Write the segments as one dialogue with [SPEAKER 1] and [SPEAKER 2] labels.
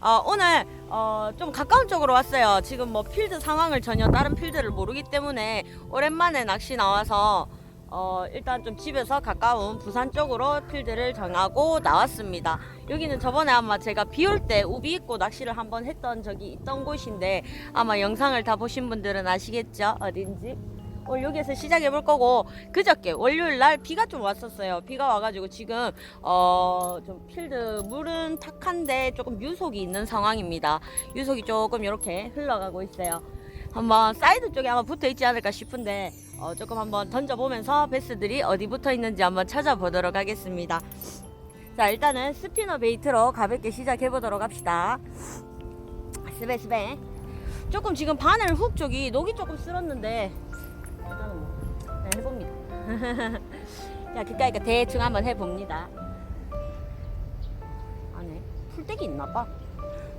[SPEAKER 1] 어, 오늘 어, 좀 가까운 쪽으로 왔어요. 지금 뭐 필드 상황을 전혀 다른 필드를 모르기 때문에 오랜만에 낚시 나와서 어, 일단 좀 집에서 가까운 부산 쪽으로 필드를 정하고 나왔습니다. 여기는 저번에 아마 제가 비 올 때 우비 입고 낚시를 한번 했던 적이 있던 곳인데 아마 영상을 다 보신 분들은 아시겠죠? 어딘지? 오늘 여기에서 시작해 볼 거고 그저께 월요일 날 비가 좀 왔었어요. 비가 와가지고 지금 어좀 필드 물은 탁한데 조금 유속이 있는 상황입니다. 유속이 조금 이렇게 흘러가고 있어요. 한번 사이드 쪽에 아마 붙어 있지 않을까 싶은데 어, 조금 한번 던져보면서 베스들이 어디 붙어 있는지 한번 찾아보도록 하겠습니다. 자 일단은 스피너 베이트로 가볍게 시작해 보도록 합시다. 스베 스베. 조금 지금 바늘 훅 쪽이 녹이 조금 쓸었는데 일단은 뭐 그냥 해봅니다. 자 그까이까 대충 한번 해봅니다. 안에 풀떼기 있나봐.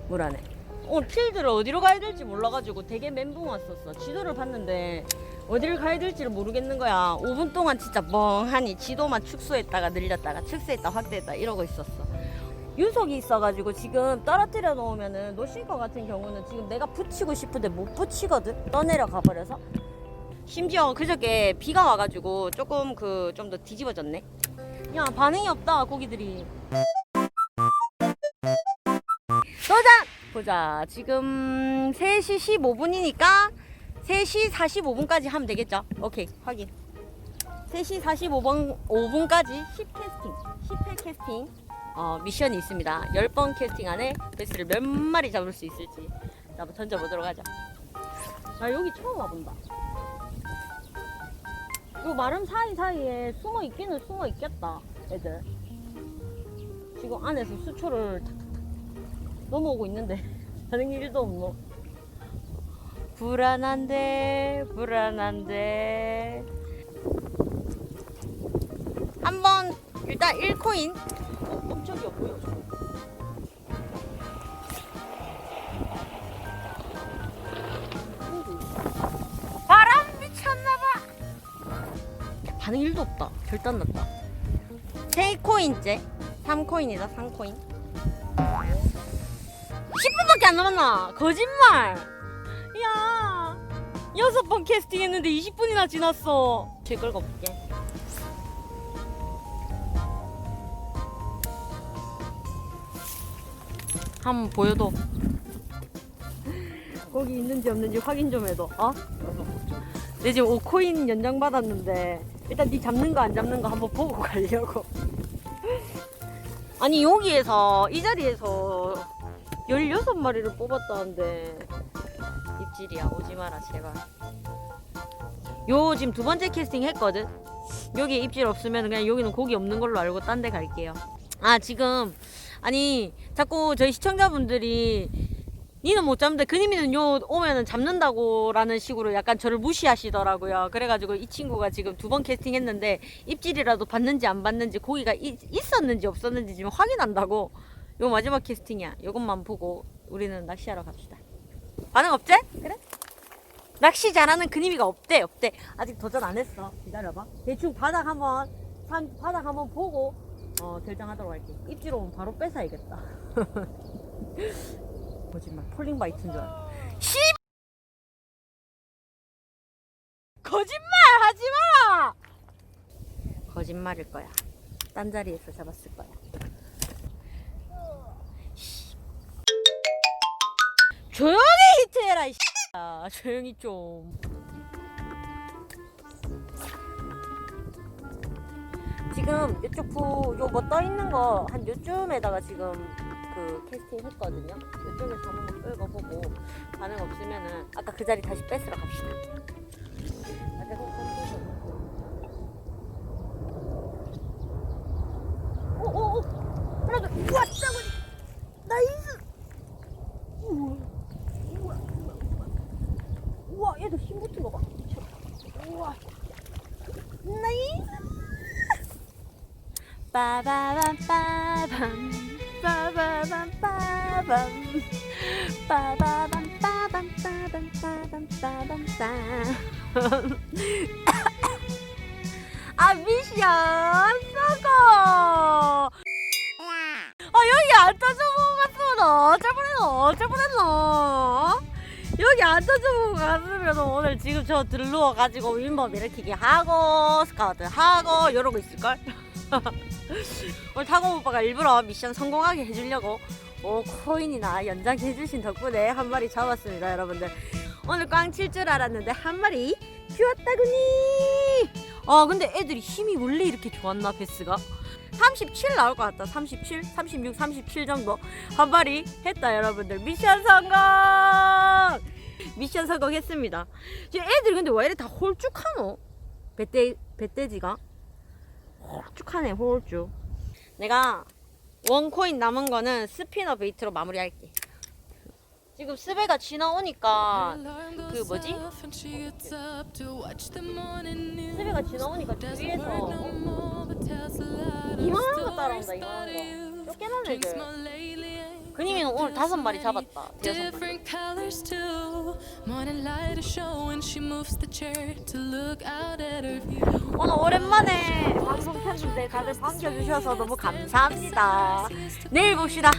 [SPEAKER 1] 물 안에. 오늘 필드를 어디로 가야 될지 몰라가지고 되게 멘붕 왔었어. 지도를 봤는데 어디를 가야 될지를 모르겠는 거야. 5분 동안 진짜 멍하니 지도만 축소했다가 늘렸다가 축소했다 확대했다 이러고 있었어. 유속이 있어가지고 지금 떨어뜨려 놓으면은 놓칠 것 같은 경우는 지금 내가 붙이고 싶은데 못 붙이거든. 떠내려 가버려서. 심지어 그저께 비가 와가지고 조금 그 좀 더 뒤집어졌네. 야 반응이 없다 고기들이. 도전! 보자. 지금 3시 15분이니까 3시 45분까지 하면 되겠죠? 오케이, 확인. 3시 45분 5분까지 10 캐스팅, 10회 캐스팅 어, 미션이 있습니다. 10번 캐스팅 안에 베스를 몇 마리 잡을 수 있을지 자, 한번 던져보도록 하죠. 나 여기 처음 와본다. 요 마름 사이사이에 숨어 있기는 숨어 있겠다, 애들. 지금 안에서 수초를 탁탁탁 넘어오고 있는데 반응이 1도 없노. 불안한데, 불안한데. 한번 일단 1코인. 반응 1도 없다. 결단 났다. 3코인째. 3코인이다, 3코인. 10분밖에 안 남았나? 거짓말! 야, 여섯 번 캐스팅 했는데 20분이나 지났어. 제 끌고 볼게. 한번 보여도. 거기 있는지 없는지 확인 좀 해도. 어? 내 지금 5코인 연장 받았는데 일단 네 잡는 거 안 잡는 거 한번 보고 가려고. 아니 여기에서 이 자리에서 16마리를 뽑았다는데 입질이야. 오지 마라 제발. 요 지금 두 번째 캐스팅 했거든? 여기 입질 없으면 그냥 여기는 고기 없는 걸로 알고 딴 데 갈게요. 아 지금 아니 자꾸 저희 시청자분들이 니는 못 잡는데 그님이는 요 오면은 잡는다고 라는 식으로 약간 저를 무시하시더라고요. 그래가지고 이 친구가 지금 두 번 캐스팅 했는데 입질이라도 받는지 안 받는지 고기가 이- 있었는지 없었는지 지금 확인한다고. 요 마지막 캐스팅이야. 요것만 보고 우리는 낚시하러 갑시다. 반응 없지? 그래? 낚시 잘하는 그님이가 없대 없대. 아직 도전 안 했어. 기다려봐. 대충 바닥 한번 산 바닥 한번 보고 어 결정하도록 할게. 입질 오면 바로 뺏어야겠다 거짓말 폴링 바이트인 줄 알아 씨! 거짓말 하지 마라 거짓말일 거야. 딴 자리에서 잡았을 거야. 씨. 조용히 히트해라 이 아, 조용히 좀. 지금 이쪽 부 요뭐 떠 있는 거 한 요쯤에다가 지금 그 캐스팅 했거든요. 이쪽에서 한번 끌고 보고 반응 없으면은 아까 그 자리 다시 뺏으러 갑시다. 아, 붙은 거봐. 우와. 나이스. 빠바밤 빠밤 빠바밤 빠밤. 빠바밤 빠밤 빠밤 빠밤 빠밤. 빰아 미션 썩어 아 여기 안 떠져보고 갔으면 어쩔 뻔했노 어쩔 뻔했노 여기 앉아주고 갔으면 오늘 지금 저 들누워가지고 윗몸 일으키기 하고 스카우트 하고 이러고 있을걸 오늘 타고 오빠가 일부러 미션 성공하게 해주려고 오 코인이나 연장해주신 덕분에 한 마리 잡았습니다 여러분들. 오늘 꽝 칠 줄 알았는데 한 마리 키웠다구니! 아 근데 애들이 힘이 원래 이렇게 좋았나 베스가? 37 나올 것 같다. 37 36 37 정도. 한 마리 했다 여러분들. 미션 성공! 미션 성공했습니다. 애들이 근데 왜 이래 다 홀쭉하노? 배떼 배떼지가 홀쭉하네 홀쭉 내가 원코인 남은 거는 스피너 베이트로 마무리할게. 지금 스베가 지나오니까 그 뭐지? 스베가 지나오니까 주위에서 이만한 거 따라온다 이만한 거. 쫓겨난 애들 그님이는 오늘 다섯 마리 잡았다 대여섯 마리
[SPEAKER 2] Different colors too. Morning light is showing. She moves the chair to look out at her view.
[SPEAKER 1] 오늘 오랜만에 방송 켰는데 다들 반겨주셔서 너무 감사합니다 내일 봅시다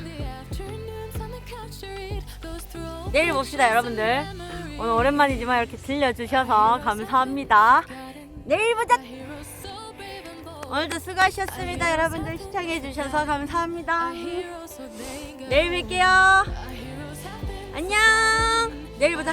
[SPEAKER 1] 내일 봅시다 여러분들 오늘 오랜만이지만 이렇게 들려주셔서 감사합니다 내일 보자 오늘도 수고하셨습니다. 여러분들 시청해주셔서 감사합니다. 내일 뵐게요. 안녕. 내일 보자